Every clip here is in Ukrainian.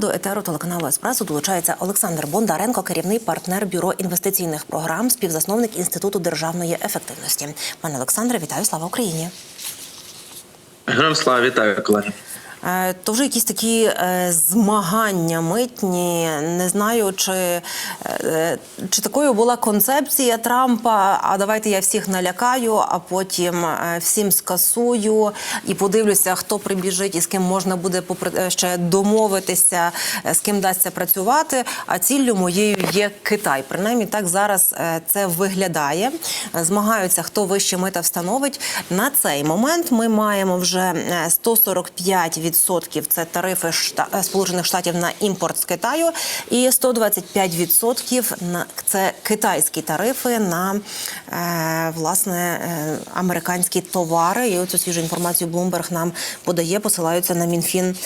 До етеру телеканалу Еспресо долучається Олександр Бондаренко, керівний партнер бюро інвестиційних програм, співзасновник інституту державної ефективності. Пане Олександре, вітаю! Слава Україні! Героям слава вітаю, колеги. Е, то вже якісь такі е, змагання митні. Не знаю, чи е, чи такою була концепція Трампа. А давайте я всіх налякаю, а потім всім скасую і подивлюся, хто прибіжить і з ким можна буде ще домовитися, з ким дасться працювати. А ціллю моєю є Китай. Принаймні, так зараз це виглядає. Змагаються, хто вище мита встановить. На цей момент ми маємо вже 145% 100% – це тарифи Шта... Е, Сполучених Штатів на імпорт з Китаю, і 125% на – це китайські тарифи на е, власне е, американські товари. І оцю свіжу інформацію Bloomberg нам подає, посилаються на мінфін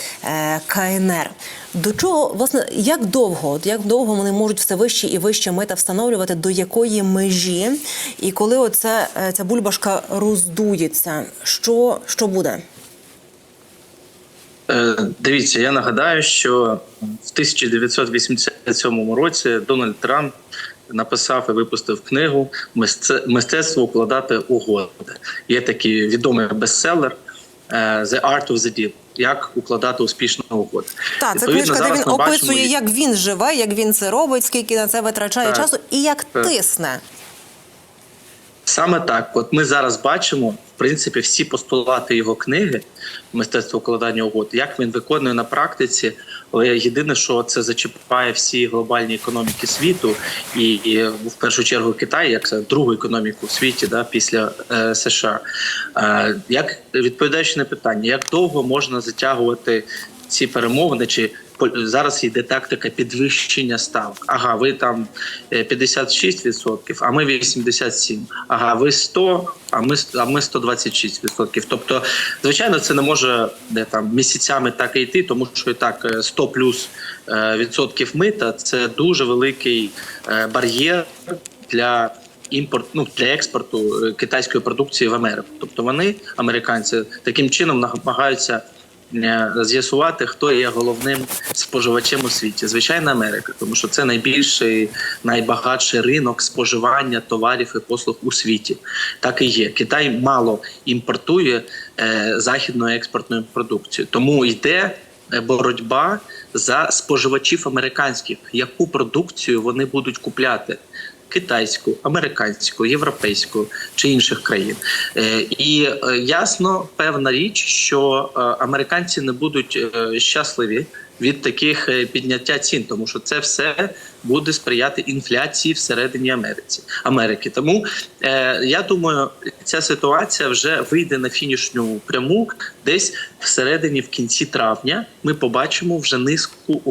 КНР. До чого власне як довго? От як довго вони можуть все вище і вище мета встановлювати? До якої межі? І коли оце ця бульбашка роздується, що, що буде? Е, Дивіться, я нагадаю, що в 1987 році Дональд Трамп написав і випустив книгу «Мисце- Мистецтво укладати угоди. Є такий відомий бестселер е, «The Art of the Deal» як укладати успішну угоду. Так, це книжка, де він ми бачимо, описує, як він живе, як він це робить, скільки на це витрачає Так, часу, і як так. тисне. Саме так, от ми зараз бачимо, в принципі, всі постулати його книги мистецтво укладання угод, як він виконує на практиці. Але єдине, що це зачіпає всі глобальні економіки світу, і, і в першу чергу Китай, як це другу економіку в світі, да, після е, США. Е, як відповідаючи на питання, як довго можна затягувати ці перемовини? Чи зараз йде тактика підвищення ставок? Ага, ви там е, 56%, а ми 87%. Ага, ви 100%, а ми а ми 126%. Тобто, звичайно, це не може де там місяцями так і йти, тому що і так е, 100 плюс е, відсотків мита це дуже великий е, бар'єр для. Імпорт ну для експорту е, китайської продукції в Америку, тобто вони, американці, таким чином намагаються е, з'ясувати, хто є головним споживачем у світі. Звичайно, Америка, тому що це найбільший, найбагатший ринок споживання товарів і послуг у світі. Так і є. Китай мало імпортує е, західної експортної продукції, тому йде е, боротьба за споживачів американських, яку продукцію вони будуть купляти. Китайську, американську, європейську чи інших країн, Е, і е, ясно, певна річ, що е, американці не будуть щасливі від таких е, підняття цін, тому що це все буде сприяти інфляції всередині Америці Америки. Тому е, я думаю, ця ситуація вже вийде на фінішню пряму десь всередині, в кінці травня. Ми побачимо вже низку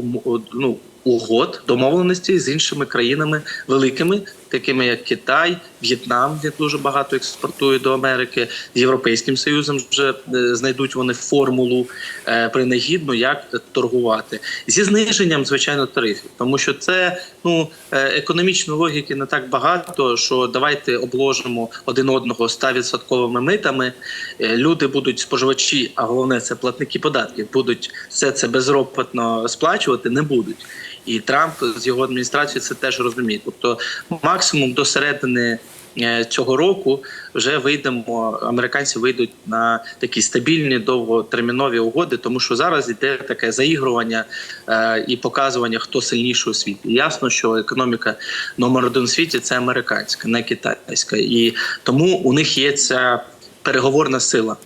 ну, угод, домовленостей з іншими країнами великими, такими як Китай, В'єтнам, де дуже багато експортує до Америки, з Європейським Союзом вже е, знайдуть вони формулу е, принагідну, як торгувати зі зниженням, звичайно, тарифів, тому що це ну е, економічної логіки не так багато, що давайте обложимо один одного 100% митами. Люди будуть споживачі, а головне це платники податків, будуть все це безропотно сплачувати, не будуть. І Трамп з його адміністрацією це теж розуміє. Тобто, максимум до середини е, цього року вже вийдемо. Американці вийдуть на такі стабільні довготермінові угоди, тому що зараз йде таке заігрування е, і показування, хто сильніший у світі. Ясно, що економіка номер один у світі це американська, не китайська, і тому у них є ця переговорна сила,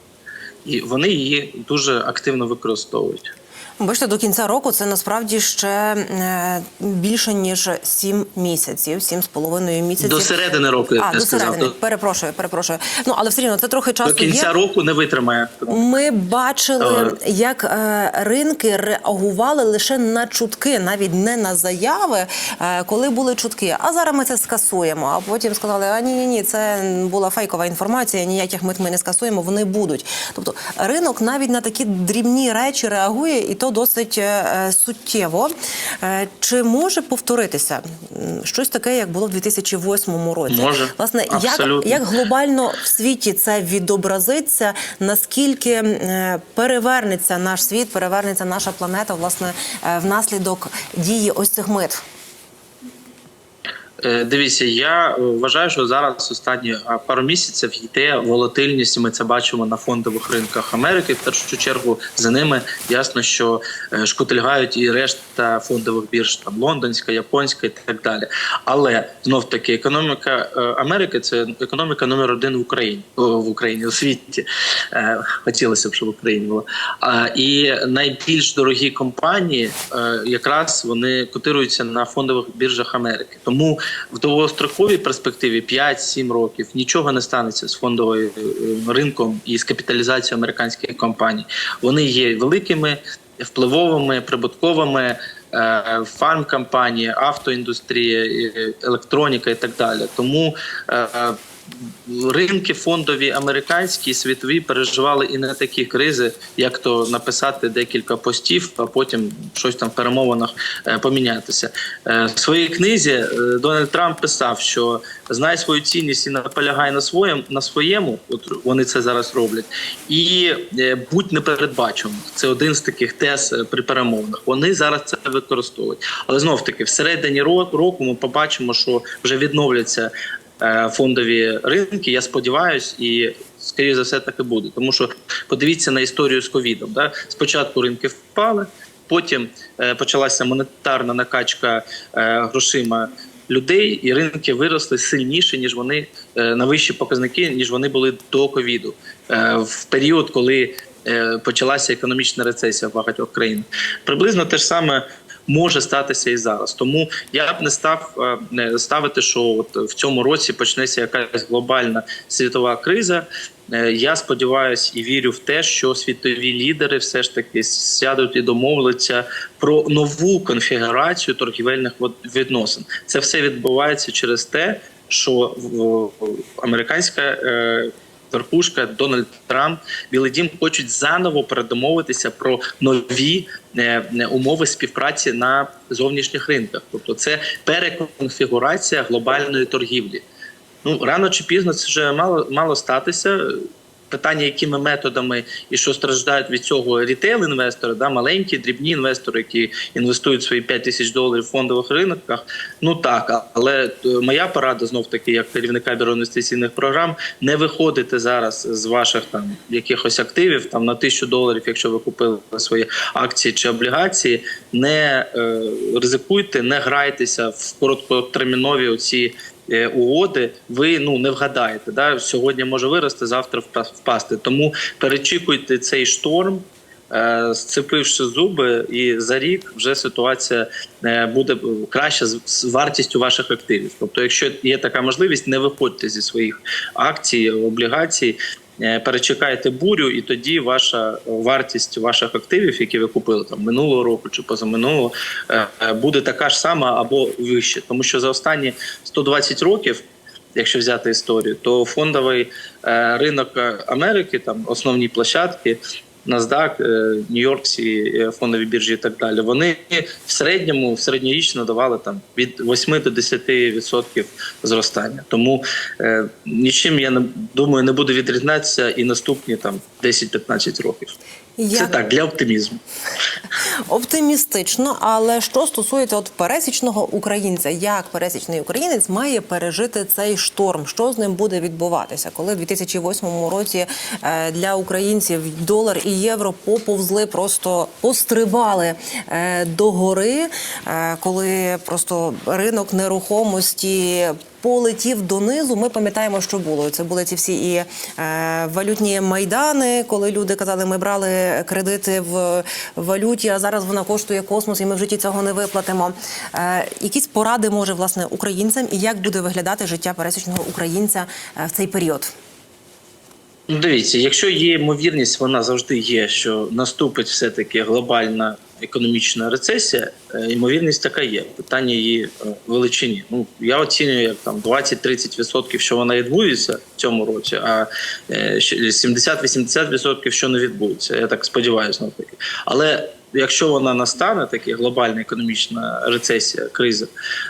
і вони її дуже активно використовують. Бачите, до кінця року це насправді ще е, більше ніж сім місяців, сім з половиною місяців. До середини року я а, до середини. До- Перепрошую, перепрошую. Ну але все рівно це трохи часу До кінця є. року не витримає. Ми бачили, як е, ринки реагували лише на чутки, навіть не на заяви, е, коли були чутки. А зараз ми це скасуємо. А потім сказали: а ні, ні, ні, це була фейкова інформація. Ніяких мит ми не скасуємо. Вони будуть. Тобто ринок навіть на такі дрібні речі реагує, і то досить е, суттєво. Е, Чи може повторитися щось таке, як було в 2008 році? Може. Власне, як, Абсолютно. як глобально в світі це відобразиться, наскільки е, перевернеться наш світ, перевернеться наша планета, власне, е, внаслідок дії ось цих мит? Е, Дивіться, я е, вважаю, що зараз останні пару місяців йде волатильність. Ми це бачимо на фондових ринках Америки. В першу чергу за ними ясно, що е, шкутильгають і решта фондових бірж, там лондонська, японська і так далі. Але знов таки економіка Америки це економіка номер один в Україні в Україні у світі. Хотілося б, щоб в Україні було. А, І найбільш дорогі компанії якраз вони котируються на фондових біржах Америки. Тому в довгостроковій перспективі 5-7 років нічого не станеться з фондовим ринком і з капіталізацією американських компаній. Вони є великими, впливовими, прибутковими. е, Фармкомпанії, автоіндустрія, е, електроніка і так далі. Тому е, ринки фондові американські і світові переживали і не такі кризи, як то написати декілька постів, а потім щось там в перемовинах е, помінятися. Е, В своїй книзі е, Дональд Трамп писав, що знай свою цінність і наполягай на своєму на своєму. От вони це зараз роблять, і будь непередбаченим. Це один з таких тез при перемовинах. Вони зараз це використовують. Але знов таки, всередині ро- року ми побачимо, що вже відновляться фондові ринки. Я сподіваюся, і скоріше за все так і буде. Тому що подивіться на історію з ковідом. Да? Спочатку ринки впали, потім е, почалася монетарна накачка е, грошима. Людей і ринки виросли сильніше ніж вони е, на вищі показники, ніж вони були до ковіду Е, в період, коли е, почалася економічна рецесія в багатьох країнах. Приблизно те ж саме може статися і зараз. Тому я б не став е, не ставити, що от в цьому році почнеться якась глобальна світова криза. Е, Я сподіваюся і вірю в те, що світові лідери все ж таки сядуть і домовляться про нову конфігурацію торгівельних відносин. Це все відбувається через те, що американська е, верхушка Дональд Трамп, Білий Дім хочуть заново передомовитися про нові е, е, умови співпраці на зовнішніх ринках. Тобто, це переконфігурація глобальної торгівлі. Ну рано чи пізно це вже мало мало статися. Питання, якими методами і що страждають від цього рітейл-інвестори, да, маленькі, дрібні інвестори, які інвестують свої 5 тисяч доларів в фондових ринках. Ну так, але е, моя порада знов таки, як керівника бюро інвестиційних програм, не виходити зараз з ваших там якихось активів там на тисячу доларів, якщо ви купили свої акції чи облігації. Не е, ризикуйте, не грайтеся в короткотермінові оці угоди, ви ну не вгадаєте. Да? Сьогодні може вирости, завтра впа- впасти. Тому перечікуйте цей шторм. е, Сцепивши зуби, і за рік вже ситуація е, буде краща з вартістю ваших активів. Тобто, якщо є така можливість, не виходьте зі своїх акцій, облігацій, е, перечекайте бурю, і тоді ваша вартість ваших активів, які ви купили там минулого року чи позаминулого, е, е, буде така ж сама або вище, тому що за останні 120 років. Якщо взяти історію, то фондовий е, ринок е, Америки, там основні площадки, NASDAQ, е, Нью-Йоркські е, фондові біржі і так далі, вони в середньому в середньорічно давали там від 8 до 10% зростання. Тому е, нічим я не думаю не буде відрізнятися і наступні там 10-15 років. Це так для оптимізму. Оптимістично, але що стосується от пересічного українця, як пересічний українець має пережити цей шторм? Що з ним буде відбуватися, коли в 2008 році е, для українців долар і євро поповзли, просто пострибали е, догори, е, коли просто ринок нерухомості полетів донизу. Ми пам'ятаємо, що було. Це були ці всі і е, валютні майдани, коли люди казали, ми брали кредити в валюті, а зараз вона коштує космос, і ми в житті цього не виплатимо. Е, якісь поради може власне українцям, і як буде виглядати життя пересічного українця е, в цей період? Ну, дивіться, якщо є ймовірність, вона завжди є, що наступить все-таки глобальна економічна рецесія, е, ймовірність така є. Питання її е, величині. Ну я оцінюю як там 20-30%, що вона відбудеться в цьому році, а е, ще 70-80% що не відбудеться. Я так сподіваюся, навпаки. Але якщо вона настане, така глобальна економічна рецесія, криза,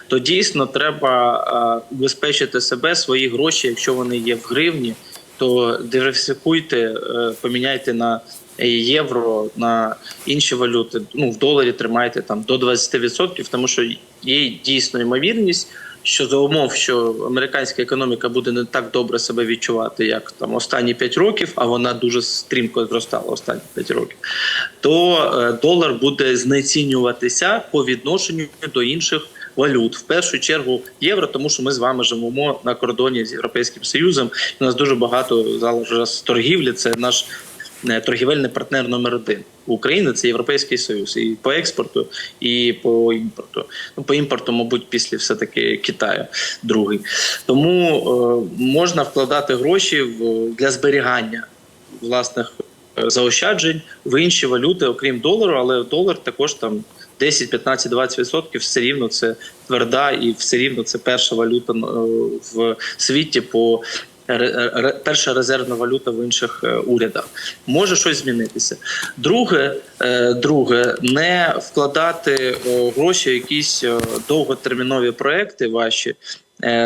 то дійсно треба е, убезпечити себе, свої гроші, якщо вони є в гривні, то диверсифікуйте, е, поміняйте на євро, на інші валюти. Ну в доларі тримайте там до 20%, тому що є дійсно ймовірність. Що за умов, що американська економіка буде не так добре себе відчувати, як там останні 5 років, а вона дуже стрімко зростала останні 5 років, то е, долар буде знецінюватися по відношенню до інших валют. В першу чергу євро, тому що ми з вами живемо на кордоні з Європейським Союзом. У нас дуже багато зараз торгівлі. Це наш е, торгівельний партнер номер один України. Це Європейський Союз і по експорту, і по імпорту. Ну по імпорту, мабуть, після все таки Китаю другий. Тому е, можна вкладати гроші в для зберігання власних е, заощаджень в інші валюти, окрім долару, але долар також там 10, 15, 20 відсотків все рівно це тверда і все рівно це перша валюта е, в світі по перша резервна валюта в інших е, урядах. Може щось змінитися. Друге, е, друге, не вкладати гроші в якісь довготермінові проекти ваші.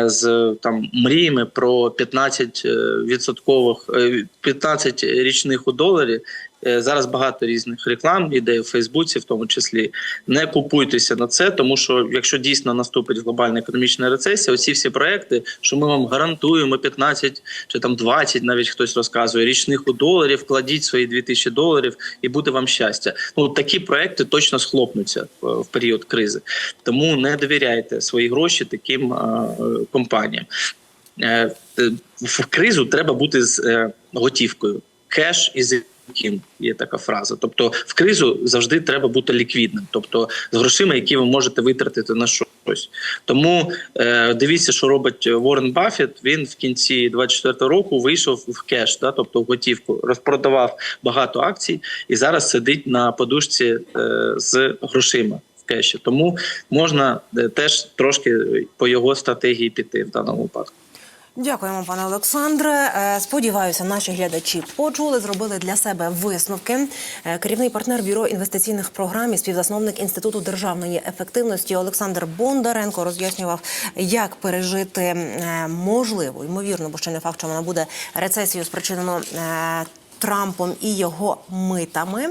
З там мріями про 15 е, відсоткових е, 15 річних у доларі. Е, Зараз багато різних реклам іде в Фейсбуці, в тому числі. Не купуйтеся на це, тому що якщо дійсно наступить глобальна економічна рецесія, оці всі проекти, що ми вам гарантуємо 15 чи там 20, навіть хтось розказує, річних у доларів, кладіть свої 2000 доларів і буде вам щастя. Ну такі проекти точно схлопнуться в, в період кризи. Тому не довіряйте свої гроші таким а, е, компаніям. Е, е, в кризу треба бути з е, готівкою. Кеш із кін є така фраза. Тобто, в кризу завжди треба бути ліквідним, тобто з грошима, які ви можете витратити на щось. Тому е, дивіться, що робить Уоррен Баффет. Він в кінці 24 року вийшов в кеш, да, тобто в готівку, розпродавав багато акцій і зараз сидить на подушці е, з грошима. в Кеші, тому можна е, теж трошки по його стратегії піти в даному випадку. Дякуємо, пане Олександре. Е, Сподіваюся, наші глядачі почули, зробили для себе висновки. Е, Керівний партнер бюро інвестиційних програм і співзасновник інституту державної ефективності Олександр Бондаренко роз'яснював, як пережити е, можливу ймовірно, бо ще не факт, що вона буде рецесію спричинено Трампом і його митами.